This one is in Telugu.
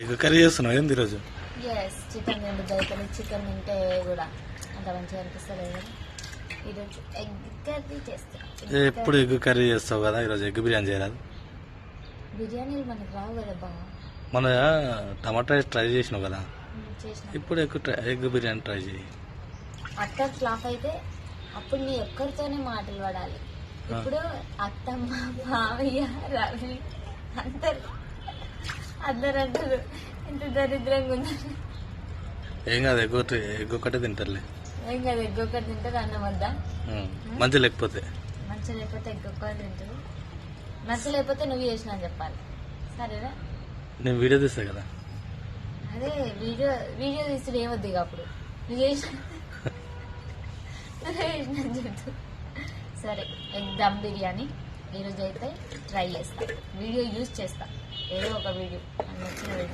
ఎగ్ కర్రీ చేస్తున్నావు? ఏంది ఈరోజు? ఎస్ చికెన్ తింటుంది అయితే చికెన్ తింటే కూడా అంత మంచిగా అనిపిస్తుంది ఈరోజు ఎగ్ కర్రీ చేస్తాను ఎప్పుడు ఎగ్ కర్రీ చేస్తావు కదా? ఈరోజు ఎగ్ బిర్యానీ చేయరాదు బిర్యానీలు మనకు రావు కదా బాగా మన టమాటా రైస్ ట్రై చేసినావు కదా? ఇప్పుడు ట్రై- ఎగ్ బిర్యానీ ట్రై చేయి. అత్త ఫ్లాప్ అయితే అప్పుడు నీ ఒక్కరితోనే మాటలు పడాలి. ఇప్పుడు అత్తమ్మ మావయ్య రవి అందరు అందరు అంటారు ఎంత దరిద్రంగా ఉన్నారు. ఏం కాదు ఎగ్ ఒకటి ఎగ్ ఒకటే తింటారులే. ఏం కదా ఎగ్ ఒక్కటి తింటారు అన్నం వద్దా. మంచి లేకపోతే. మంచి లేకపోతే ఎగ్ ఒక్కటి తింటారు. మంచి లేకపోతే నువ్వు చేసినా అని చెప్పాలి. సరేనా? నేను వీడియో తీస్తా కదా. అదే వీడియో వీడియో తీసుడు ఏమొద్దు ఇక అప్పుడు. నువ్వు చేసిన నువ్వు చేసిన అని చెప్పు. సరే ఎగ్ దమ్ బిర్యానీ. ఈరోజు అయితే ట్రై చేస్తా. వీడియో యూజ్ చేస్తా. ఏదో ఒక వీడియో నచ్చిన వీడియో